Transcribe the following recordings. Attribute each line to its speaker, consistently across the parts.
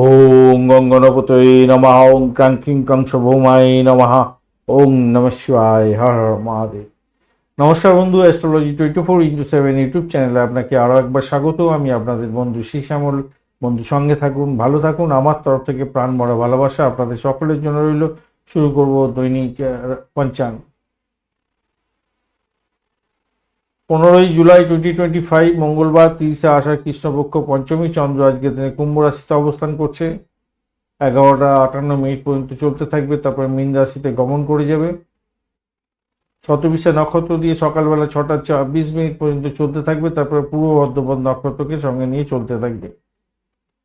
Speaker 1: ওং গঙ্গনপতয়ে নমঃ ওং ক্রাঙ্কিং কংস ভৌমায় নমঃ ওং নম শিবায়, হর হর মহাদেব। নমস্কার বন্ধু astrology twenty four into seven YouTube চ্যানেলে আপনাকে আরও একবার স্বাগত। আমি আপনাদের বন্ধু শ্যামল বন্ধু, সঙ্গে থাকুন, ভালো থাকুন। আমার তরফ থেকে প্রাণ মরা ভালোবাসা আপনাদের সকলের জন্য রইল। শুরু করব দৈনিক পঞ্চাঙ্গ পনেরোই জুলাই টোয়েন্টি টোয়েন্টি ফাইভ মঙ্গলবার, তিরিশে আষাঢ়, কৃষ্ণপক্ষ, পঞ্চমী, চন্দ্র আজকের দিনে কুম্ভ রাশিতে অবস্থান করছে। এগারোটা আটান্ন মিনিট পর্যন্ত চলতে থাকবে, তারপরে মীন রাশিতে গমন করে যাবে। শতবিশা নক্ষত্র দিয়ে সকালবেলা ছটা চব্বিশ মিনিট পর্যন্ত চলতে থাকবে, তারপরে পূর্ব বর্ধমান নক্ষত্রকে সঙ্গে নিয়ে চলতে থাকবে।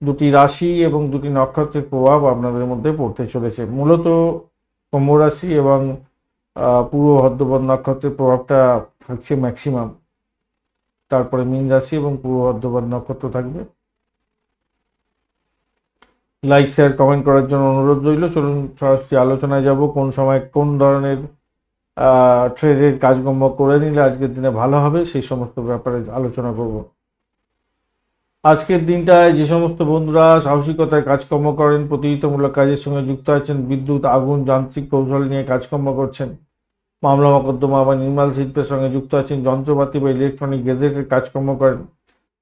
Speaker 1: দুটি রাশি এবং দুটি নক্ষত্রের প্রভাব আপনাদের মধ্যে পড়তে চলেছে। মূলত কুম্ভ রাশি এবং পূর্ব ভদ্রপদ নক্ষত্রের প্রভাবটা থাকছে ম্যাক্সিমাম তারপরে মীন রাশি এবং পূর্ব ভদ্রপদ নক্ষত্র থাকবে। লাইক শেয়ার কমেন্ট করার জন্য অনুরোধ রইল। চলুন সরাসরি আলোচনায় যাব। কোন সময় কোন ধরনের ট্রেডের কাজকর্ম করে নিলে আজকের দিনে ভালো হবে, সেই সমস্ত ব্যাপারে আলোচনা করব। আজকের দিনটায় যে সমস্ত বন্ধুরা সাহসিকতায় কাজকর্ম করেন প্রতিযোগিতামূলক কাজের সঙ্গে যুক্ত আছেন, বিদ্যুৎ, আগুন, যান্ত্রিক, কৌশল নিয়ে কাজকর্ম করছেন মামলা মকদ্দমা বা নির্মাল শিল্পের সঙ্গে যুক্ত আছেন যন্ত্রপাতি বা ইলেকট্রনিক গেজেটের কাজকর্ম করেন।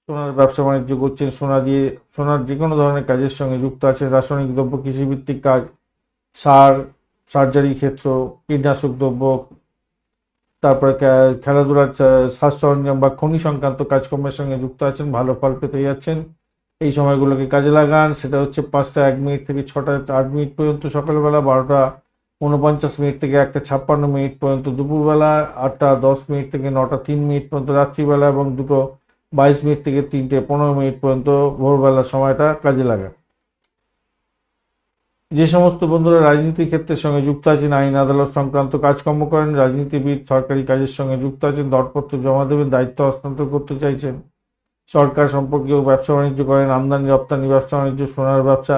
Speaker 1: সোনার ব্যবসা বাণিজ্য করছেন, সোনা দিয়ে, সোনার যে কোনো ধরনের কাজের সঙ্গে যুক্ত আছেন। রাসায়নিক দ্রব্য, কৃষিভিত্তিক কাজ, সার, সার্জারি ক্ষেত্র, কীটনাশক দ্রব্য, তারপরে খেলাধুলার সাজ সরঞ্জাম বা খনি সংক্রান্ত কাজকর্মের সঙ্গে যুক্ত আছেন, ভালো ফল পেতে যাচ্ছেন। এই সময়গুলোকে কাজে লাগান। সেটা হচ্ছে পাঁচটা এক মিনিট থেকে ছটা আট মিনিট পর্যন্ত সকালবেলা বারোটা উনপঞ্চাশ মিনিট থেকে একটা ছাপ্পান্ন মিনিট পর্যন্ত দুপুরবেলা, আটটা দশ মিনিট থেকে নটা তিন মিনিট পর্যন্ত রাত্রিবেলা এবং দুটো বাইশ মিনিট থেকে তিনটে পনেরো মিনিট পর্যন্ত ভোরবেলার সময়টা কাজে লাগে। যে সমস্ত বন্ধুরা রাজনীতির ক্ষেত্রের সঙ্গে যুক্ত আছেন, আইন, আদালত সংক্রান্ত কাজকর্ম করেন, রাজনীতিবিদ, সরকারি কাজের সঙ্গে যুক্ত আছেন, দরপত্র জমা দেবেন, দায়িত্ব হস্তান্তর করতে চাইছেন। সরকার সম্পর্কেও ব্যবসা বাণিজ্য করেন, আমদানি, রপ্তানি ব্যবসা বাণিজ্য, সোনার ব্যবসা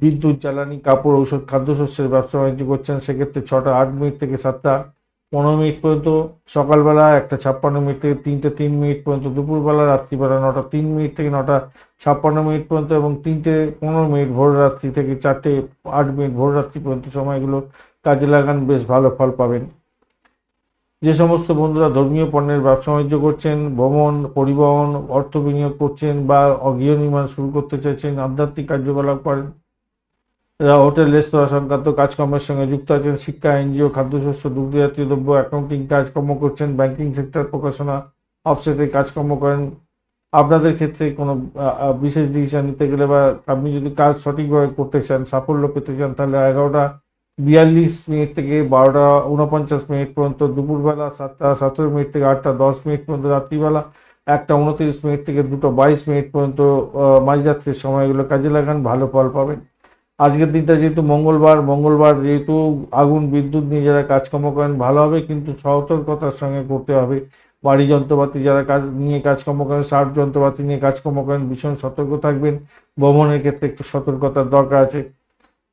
Speaker 1: বিদ্যুৎ, জ্বালানি, কাপড়, ঔষধ, খাদ্যশস্যের ব্যবসা বাণিজ্য করছেন, সেক্ষেত্রে ছটা, আট মিনিট থেকে সাতটা, পনেরো মিনিট পর্যন্ত সকালবেলা একটা ছাপ্পান্ন মিনিট থেকে তিনটে, তিন মিনিট পর্যন্ত দুপুরবেলা, রাত্রিবেলা নটা, তিন মিনিট থেকে নটা, ছাপ্পান্ন মিনিট পর্যন্ত এবং তিনটে, পনেরো মিনিট ভোর রাত্রি থেকে চারটে, আট মিনিট ভোর রাত্রি পর্যন্ত সময়গুলো কাজে লাগান, বেশ ভালো ফল পাবেন। যে সমস্ত বন্ধুরা ধর্মীয় পণ্যের ব্যবসা বাণিজ্য করছেন ভ্রমণ পরিবহন, অর্থ বিনিয়োগ করছেন বা গৃহ নির্মাণ শুরু করতে চাইছেন, আধ্যাত্মিক কার্যকলাপ করেন, এরা হোটেল, রেস্তোরাঁ সংক্রান্ত কাজকর্মের সঙ্গে যুক্ত আছেন, শিক্ষা, এনজিও, খাদ্যশস্য দুগ্ধ জাতীয় দ্রব্য, অ্যাকাউন্টিং কাজকর্ম করছেন, ব্যাংকিং সেক্টর প্রকাশনা, অফসেটে কাজকর্ম করেন। আপনাদের ক্ষেত্রে কোনো বিশেষ ডিসিশন নিতে গেলে বা আপনি যদি কাজ সঠিকভাবে করতে চান, সাফল্য পেতে চান, তাহলে এগারোটা বিয়াল্লিশ মিনিট থেকে বারোটা উনপঞ্চাশ মিনিট পর্যন্ত, দুপুরবেলা সাতটা, সতেরো মিনিট থেকে আটটা, দশ মিনিট পর্যন্ত রাত্রিবেলা, একটা উনত্রিশ মিনিট থেকে দুটো বাইশ মিনিট পর্যন্ত মাঝরাত্রির সময়গুলো কাজে লাগান, ভালো ফল পাবেন। আজকের দিনটা যেহেতু মঙ্গলবার মঙ্গলবার যেহেতু আগুন, বিদ্যুৎ নিয়ে যারা কাজকর্ম করেন, ভালো হবে, কিন্তু সতর্কতার সঙ্গে করতে হবে। বাড়ি যন্ত্রপাতি যারা কাজ নিয়ে কাজকর্ম করেন, সার যন্ত্রপাতি নিয়ে কাজকর্ম করেন, ভীষণ সতর্ক থাকবেন। ভ্রমণের ক্ষেত্রে একটু সতর্কতার দরকার আছে।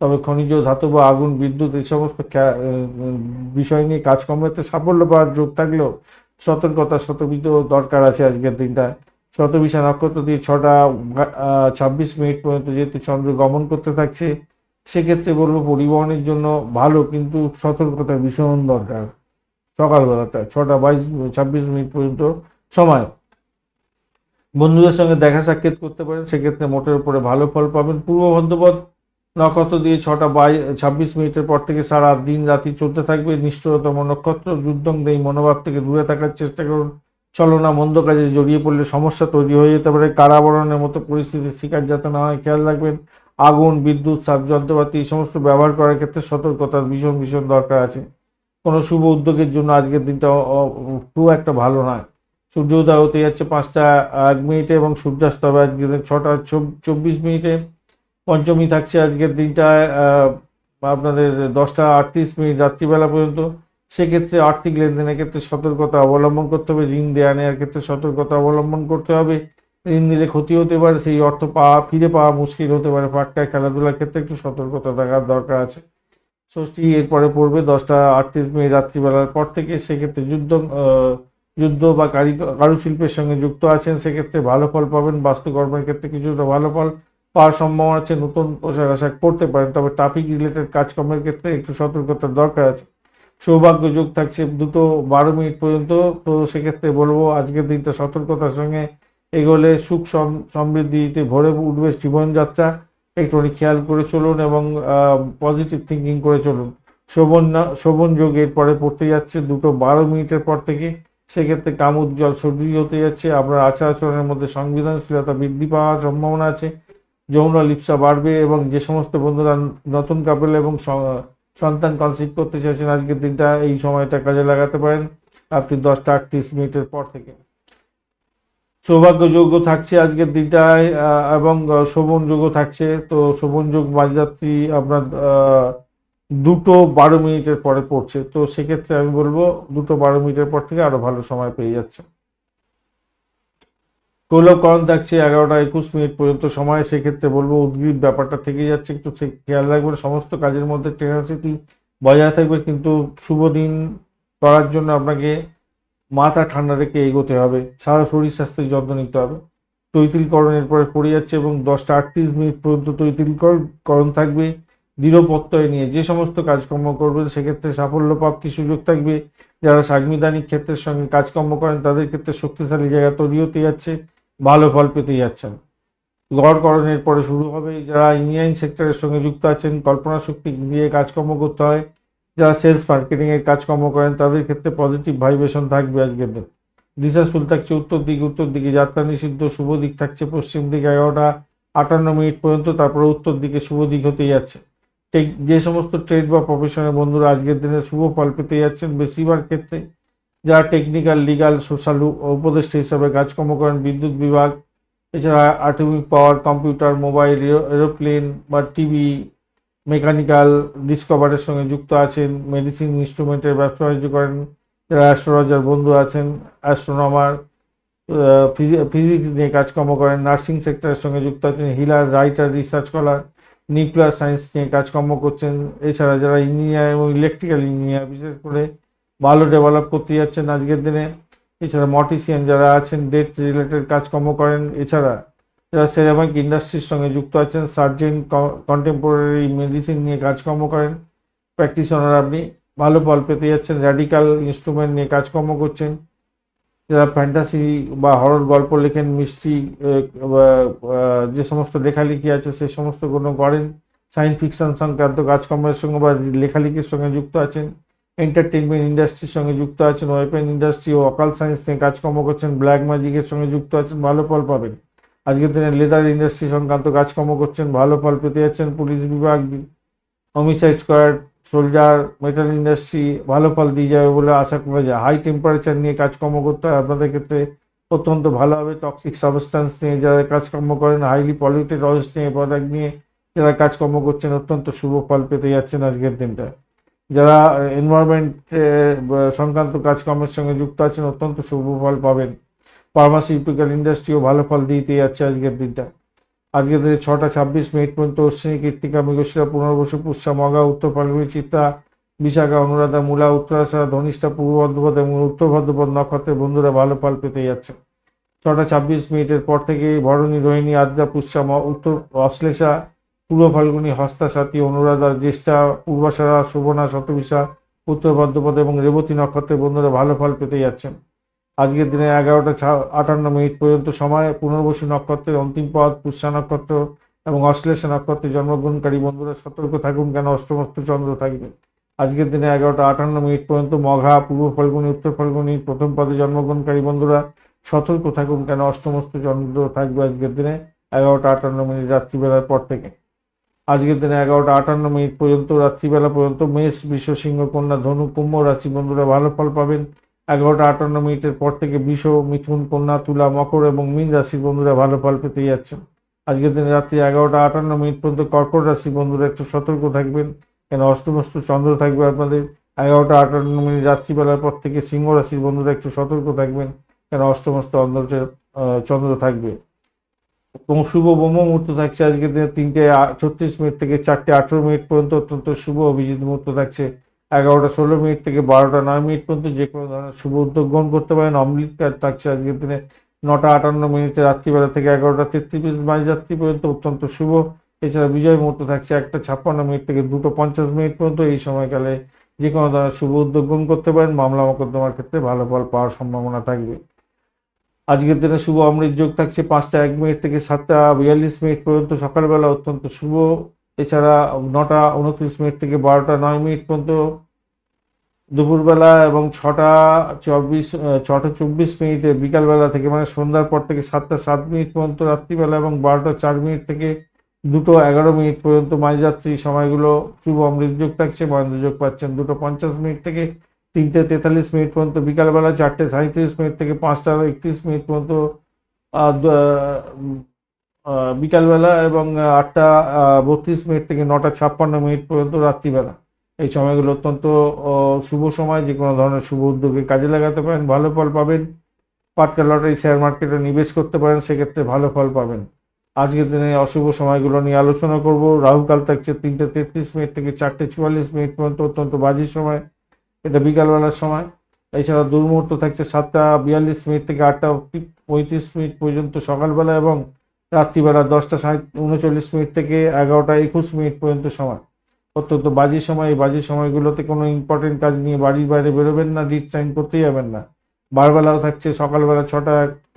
Speaker 1: তবে খনিজ ধাতু বা আগুন, বিদ্যুৎ এই সমস্ত বিষয় নিয়ে কাজকর্মতে সাফল্য পাওয়ার যোগ থাকলেও সতর্কতা শতবিধ দরকার আছে আজকের দিনটা শতবিশা নক্ষত্র দিয়ে ছটা ছাব্বিশ মিনিট পর্যন্ত যেহেতু চন্দ্র গমন করতে থাকছে, সেক্ষেত্রে বলব পরিবহনের জন্য ভালো কিন্তু সতর্কতা ভীষণ দরকার। সকালবেলাটা, ছটা বাইশ, ছাব্বিশ মিনিট পর্যন্ত সময়। বন্ধুদের সঙ্গে দেখা সাক্ষাৎ করতে পারেন, সেক্ষেত্রে মোটের উপরে ভালো ফল পাবেন। পূর্ব বন্ধপথ নক্ষত্র দিয়ে ছটা বাই ছাব্বিশ মিনিটের পর থেকে সারা দিন রাতি চলতে থাকবে। নিষ্ঠুরতম নক্ষত্র, যুদ্ধং দেই মনোভাব থেকে দূরে থাকার চেষ্টা করুন। চলনা মন্দ কাজে জড়িয়ে পড়লে সমস্যা তৈরি হয়ে যেতে পারে। কারাবরণের মতো পরিস্থিতির শিকার যাতে না হয়, খেয়াল রাখবেন। আগুন, বিদ্যুৎ, সার, যন্ত্রপাতি, এই সমস্ত ব্যবহার করার ক্ষেত্রে সতর্কতার ভীষণ ভীষণ দরকার আছে। কোনো শুভ উদ্যোগের জন্য আজকের দিনটা খুব একটা ভালো নয়। সূর্য উদয় হতে যাচ্ছে পাঁচটা এক মিনিটে এবং সূর্যাস্ত হবে আজকের ছটা চব্বিশ মিনিটে। পঞ্চমী থাকছে আজকের দিনটায় আপনাদের দশটা আটত্রিশ মিনিট রাত্রিবেলা পর্যন্ত। সেক্ষেত্রে আর্থিক লেনদেনের ক্ষেত্রে সতর্কতা অবলম্বন করতে হবে, ঋণ দেওয়া নেওয়ার ক্ষেত্রে সতর্কতা অবলম্বন করতে হবে। ঋণ দিলে ক্ষতি হতে পারে, সেই অর্থ পাওয়া ফিরে পাওয়া মুশকিল হতে পারে। ফাটকায় খেলাধুলার ক্ষেত্রে একটু সতর্কতা থাকার দরকার আছে। ষষ্ঠী এরপরে পড়বে দশটা আটত্রিশ মিনিট রাত্রিবেলার পর থেকে। সেক্ষেত্রে যুদ্ধ যুদ্ধ বা কারি কারুশিল্পের সঙ্গে যুক্ত আছেন, সেক্ষেত্রে ভালো ফল পাবেন। বাস্তুকর্মের ক্ষেত্রে কিছুটা ভালো ফল। পাওয়ার সম্ভাবনা আছে, নতুন পোশাক আশাক পড়তে পারেন, তবে ট্রাফিক রিলেটেড কাজকর্মের ক্ষেত্রে একটু সতর্কতার দরকার আছে। সৌভাগ্য যোগ থাকছে দুটো বারো মিনিট পর্যন্ত, তো সেক্ষেত্রে বলব আজকের দিনটা সতর্কতার সঙ্গে এগোলে সুখ সম- সমৃদ্ধিতে ভরে উঠবে জীবনযাত্রা। একটুখানি খেয়াল করে চলুন এবং পজিটিভ থিঙ্কিং করে চলুন। শোভন শোভন যোগ এরপরে পড়তে যাচ্ছে দুটো বারো মিনিটের পর থেকে। সেক্ষেত্রে কাম উজ্জ্বল সর্দি হতে যাচ্ছে। আপনার আচার আচরণের মধ্যে সংবেদনশীলতা বৃদ্ধি পাওয়ার সম্ভাবনা আছে। যৌন লিপ্সা বাড়বে এবং যে সমস্ত বন্ধুরা নতুন কাপল এবং সন্তান কনসিভ করতে চাইছেন আজকের দিনটা এই সময়টা কাজে লাগাতে পারেন আপনি দশটা আটত্রিশ মিনিটের পর থেকে। সৌভাগ্যযোগ্য থাকছে আজকের দিনটায় এবং আহ, শোভন যোগ্য থাকছে। তো শোভন যোগ মাঝরাত্রি আপনার দুটো বারো মিনিটের পরে পড়ছে। তো সেক্ষেত্রে আমি বলব দুটো বারো মিনিটের পর থেকে আরও ভালো সময় পেয়ে যাচ্ছে। কৌলভকরণ থাকছে এগারোটা একুশ মিনিট পর্যন্ত সময়, সেক্ষেত্রে বলব উদ্ভিদ ব্যাপারটা থেকে যাচ্ছে, একটু খেয়াল রাখবেন সমস্ত কাজের মধ্যে টেনাসিটি বজায় থাকবে, কিন্তু শুভ দিন করার জন্য আপনাকে মাথা ঠান্ডা রেখে এগোতে হবে, সারা শরীর স্বাস্থ্যের যত্ন নিতে হবে। তৈতিলকরণের পরে পড়ে যাচ্ছে এবং দশটা আটত্রিশ মিনিট পর্যন্ত তৈতিলকরণ থাকবে, দৃঢ় প্রত্যয় নিয়ে যে সমস্ত কাজকর্ম করবেন সেক্ষেত্রে সাফল্য প্রাপ্তির সুযোগ থাকবে। যারা সাংবিধানিক ক্ষেত্রের সঙ্গে কাজকর্ম করেন, তাদের ক্ষেত্রে শক্তিশালী জায়গা তৈরি হতে যাচ্ছে। ভালো ফল পেতে যাচ্ছেন। গড়করণের পরে শুরু হবে, যারা ইঞ্জিনিয়ারিং সেক্টরের সঙ্গে যুক্ত আছেন, কল্পনা শক্তি দিয়ে কাজকর্ম করতে হয়। যারা সেলস মার্কেটিং এর কাজকর্ম করেন, তাদের ক্ষেত্রে পজিটিভ ভাইব্রেশন থাকবে আজকের দিন। শুল থাকছে উত্তর দিকে উত্তর দিকে যাত্রা নিষিদ্ধ, শুভ দিক থাকছে পশ্চিম দিকে এগারোটা আটান্ন মিনিট পর্যন্ত তারপরে উত্তর দিকে শুভ দিক হতে যাচ্ছে। যে সমস্ত ট্রেড বা প্রফেশনের বন্ধুরা আজকের দিনে শুভ ফল পেতে যাচ্ছেন, বেশিরভাগ ক্ষেত্রে যারা টেকনিক্যাল লিগাল সোশ্যাল উপদেষ্টা হিসাবে কাজকর্ম করেন, বিদ্যুৎ বিভাগ, এছাড়া atomic power computer mobile aeroplane বা টিভি মেকানিক্যাল ডিসকভারের সঙ্গে যুক্ত আছেন মেডিসিন ইনস্ট্রুমেন্টের ব্যবসা বাণিজ্য করেন, যারা অ্যাস্ট্রোলজার বন্ধু আছেন অ্যাস্ট্রোনমার ফিজিক্স নিয়ে কাজকর্ম করেন নার্সিং সেক্টরের সঙ্গে যুক্ত আছেন healer writer research scholar nuclear science নিয়ে কাজকর্ম করছেন, এছাড়া যারা ইঞ্জিনিয়ার এবং ইলেকট্রিক্যাল ইঞ্জিনিয়ার বিশেষ করে ভালো ডেভেলপ করতে যাচ্ছেন আজকের দিনে। এছাড়া মটিশিয়ান যারা আছেন ডেট রিলেটেড কাজকর্ম করেন, এছাড়া যারা সেরামিক ইন্ডাস্ট্রির সঙ্গে যুক্ত আছেন সার্জেন কন্টেম্পোরারি মেডিসিন নিয়ে কাজকর্ম করেন প্র্যাকটিশনার আপনি ভালো ফল পেতে যাচ্ছেন র্যাডিক্যাল ইনস্ট্রুমেন্ট নিয়ে কাজকর্ম করছেন। যারা ফ্যান্টাসি বা হরর গল্প লেখেন মিষ্টি যে সমস্ত লেখালেখি আছে, সে সমস্ত কোনো করেন। সায়েন্স ফিকশন সংক্রান্ত কাজকর্মের সঙ্গে বা লেখালেখির সঙ্গে যুক্ত আছেন। এন্টারটেনমেন্ট ইন্ডাস্ট্রির সঙ্গে যুক্ত আছেন ওয়েপেন ইন্ডাস্ট্রি ও অকাল সায়েন্স নিয়ে কাজকর্ম করছেন ব্ল্যাক ম্যাজিকের সঙ্গে যুক্ত আছেন, ভালো ফল পাবেন। আজকের দিনে লেদার ইন্ডাস্ট্রি সংক্রান্ত কাজকর্ম করছেন, ভালো ফল পেতে যাচ্ছেন পুলিশ বিভাগ homicide squad soldier metal industry ভালো ফল দিয়ে যাবে বলে আশা করা যায়। হাই টেম্পারেচার নিয়ে কাজকর্ম করতে হয়, আপনাদের ক্ষেত্রে অত্যন্ত ভালো হবে। টক্সিক সাবস্টান্স নিয়ে যারা কাজকর্ম করেন হাইলি পলিউটেড অয়েলস নিয়ে প্রোডাক্ট নিয়ে যারা কাজকর্ম করছেন, অত্যন্ত শুভ ফল পেতে যাচ্ছেন আজকের দিনটা। যারা এনভায়রনমেন্ট সংক্রান্ত কাজকর্মের সঙ্গে যুক্ত আছেন, অত্যন্ত শুভ ফল পাবেন। ফার্মাসিউটিক্যাল ইন্ডাস্ট্রিও ভালো ফল দিতে যাচ্ছে আজকের দিনটা। আজকের দিনে ছটা ছাব্বিশ মিনিট পর্যন্ত অশ্বিনী কীর্তিকা, মৃগশিরা, পুনর্বসু, পুষ্যা, মগা, উত্তর ফাল্গুনি চিত্তা বিশাখা, অনুরাধা, মূলা উত্তরাশারা ধনিষ্ঠা, পূর্ব ভদ্রপদ এবং উত্তর ভদ্রপদ নক্ষত্রের বন্ধুরা ভালো ফল পেতে যাচ্ছে। ছটা ছাব্বিশ মিনিটের পর থেকে ভরণী রোহিণী, আদ্রা, পুষ্যা উত্তর, অশ্লেষা পূর্ব ফাল্গুনি, হস্তা সাথী, অনুরাধা, জ্যেষ্ঠা, পূর্বাশারা শোভনা শতবিশা, উত্তর ভদ্রপদ এবং রেবতী নক্ষত্রের বন্ধুরা ভালো ফল পেতে যাচ্ছেন। আজকের দিনে এগারোটা আটান্ন মিনিট পর্যন্ত সময়, পুনর্বসু নক্ষত্রের অন্তিম পদ পুষ্যা নক্ষত্র এবং অশ্লেষা নক্ষত্রে জন্মগ্রহণকারী বন্ধুরা সতর্ক থাকুন কেন অষ্টমস্ত চন্দ্র থাকবে। আজকের দিনে এগারোটা আটান্ন মিনিট পর্যন্ত মঘা, পূর্ব ফাল্গুনি, উত্তর ফাল্গুনি, প্রথম পদে জন্মগ্রহণকারী বন্ধুরা সতর্ক থাকুন কেন অষ্টমস্ত চন্দ্র থাকবে আজকের দিনে, এগারোটা আটান্ন মিনিট রাত্রিবেলার পর থেকে। আজকের দিনে এগারোটা আটান্ন মিনিট পর্যন্ত, রাত্রিবেলা পর্যন্ত মেষ বিশ্ব সিংহ, কন্যা, ধনু, কুম্ভ, রাশি বন্ধুরা ভালো ফল পাবেন। এগারোটা আটান্ন মিনিটের পর থেকে বিষ, মিথুন, কন্যা, তুলা, মকর এবং মীন রাশির বন্ধুরা ভালো ফল পেতে যাচ্ছেন। আজকের দিনে রাত্রি এগারোটা আটান্ন মিনিট পর্যন্ত কর্কট রাশি বন্ধুরা একটু সতর্ক থাকবেন। কেন অষ্টমস্ত চন্দ্র থাকবে আপনাদের। এগারোটা আটান্ন মিনিট রাত্রিবেলার পর থেকে সিংহ রাশির বন্ধুরা একটু সতর্ক থাকবেন। কেন অষ্টমস্ত অন্ধের চন্দ্র থাকবে। এবং শুভ ব্রহ্ম মুহূর্ত থাকছে আজকের দিনে তিনটে ছত্রিশ মিনিট থেকে চারটে আঠেরো মিনিট পর্যন্ত অত্যন্ত শুভ অভিজিৎ মুহূর্ত থাকছে। এগারোটা ষোলো মিনিট থেকে বারোটা নয় মিনিট পর্যন্ত যে কোনো ধরনের শুভ উদ্যোগ গ্রহণ করতে পারেন। অমৃত কার্ড থাকছে আজকের দিনে নটা আটান্ন মিনিটে রাত্রিবেলা থেকে এগারোটা তেত্রিশ মিনিট মাঝরাত্রি পর্যন্ত অত্যন্ত শুভ। এছাড়া বিজয় মুহূর্ত থাকছে একটা ছাপ্পান্ন মিনিট থেকে দুটো পঞ্চাশ মিনিট পর্যন্ত এই সময়কালে যে কোনো ধরনের শুভ উদ্যোগ গ্রহণ করতে পারেন। মামলা মোকদ্দমার ক্ষেত্রে ভালো ফল পাওয়ার সম্ভাবনা থাকবে। আজকের দিনে শুভ অমৃত যোগ থাকছে পাঁচটা এক মিনিট থেকে সাতটা বিয়াল্লিশ মিনিট পর্যন্ত, সকালবেলা অত্যন্ত শুভ। এছাড়া নটা উনত্রিশ মিনিট থেকে বারোটা নয় মিনিট পর্যন্ত, দুপুরবেলা এবং ছটা চব্বিশ ছটা চব্বিশ মিনিটে বিকালবেলা থেকে মানে সন্ধ্যার পর থেকে সাতটা সাত মিনিট পর্যন্ত, রাত্রিবেলা এবং বারোটা চার মিনিট থেকে দুটো এগারো মিনিট পর্যন্ত মাঝরাত্রি সময়গুলো শুভ অমৃত যোগ থাকছে। মহেন্দ্র যোগ পাচ্ছেন দুটো পঞ্চাশ মিনিট থেকে তিনটে তেতাল্লিশ মিনিট পর্যন্ত, বিকালবেলা চারটে সাঁত্রিশ মিনিট থেকে পাঁচটা একত্রিশ মিনিট পর্যন্ত বিকালবেলা এবং আটটা বত্রিশ মিনিট থেকে নটা ছাপ্পান্ন মিনিট পর্যন্ত রাত্রিবেলা। এই সময়গুলো অত্যন্ত শুভ সময়, যে কোনো ধরনের শুভ উদ্যোগে কাজে লাগাতে পারেন, ভালো ফল পাবেন। পাটকা লটারি, শেয়ার মার্কেটে নিবেশ করতে পারেন, সেক্ষেত্রে ভালো ফল পাবেন। আজকের দিনে অশুভ সময়গুলো নিয়ে আলোচনা করব। রাহুকাল থাকছে তিনটে তেত্রিশ মিনিট থেকে চারটে চুয়াল্লিশ মিনিট পর্যন্ত, অত্যন্ত বাজে সময়। এটা বিকালবেলার সময়। এছাড়া দুর্মুহূর্ত থাকছে সাতটা বিয়াল্লিশ মিনিট থেকে আটটা পঁয়ত্রিশ মিনিট পর্যন্ত সকালবেলা এবং রাত্রিবেলা দশটা উনচল্লিশ মিনিট থেকে এগারোটা একুশ মিনিট পর্যন্ত সময়। অত্যন্ত বাজে সময়। এই বাজে সময়গুলোতে কোনো ইম্পর্টেন্ট কাজ নিয়ে বাড়ির বাইরে বেরোবেন না ডিট টাইম করতেই যাবেন না। বারবেলাও থাকছে সকালবেলা ছটা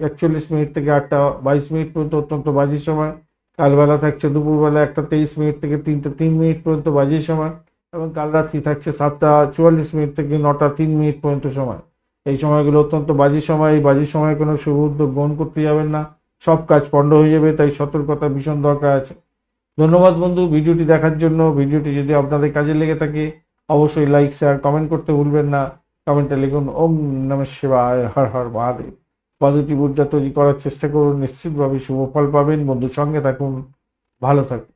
Speaker 1: একচল্লিশ মিনিট থেকে আটটা বাইশ মিনিট পর্যন্ত অত্যন্ত বাজে সময়। কালবেলা থাকছে দুপুরবেলা একটা তেইশ মিনিট থেকে তিনটে তিন মিনিট পর্যন্ত বাজে সময়। এবং কাল রাত্রি থাকছে সাতটা চুয়াল্লিশ মিনিট থেকে নটা তিন মিনিট পর্যন্ত সময়। এই সময়গুলো অত্যন্ত বাজে সময়। এই বাজে সময় কোনো শুভ উদ্যোগ গ্রহণ করতে যাবেন না। সব কাজ পণ্ড হয়ে যাবে, তাই সতর্কতা ভীষণ দরকার আছে। ধন্যবাদ বন্ধু, ভিডিওটি দেখার জন্য। ভিডিওটি যদি আপনাদের কাজে লেগে থাকে, অবশ্যই লাইক শেয়ার কমেন্ট করতে ভুলবেন না। কমেন্টে লিখুন, ওম নম শিবায়, হর হর মহাদেব। পজিটিভ ঊর্জা তৈরি করার চেষ্টা করুন। নিশ্চিতভাবে শুভ ফল পাবেন। বন্ধুর সঙ্গে থাকুন। ভালো থাকুন।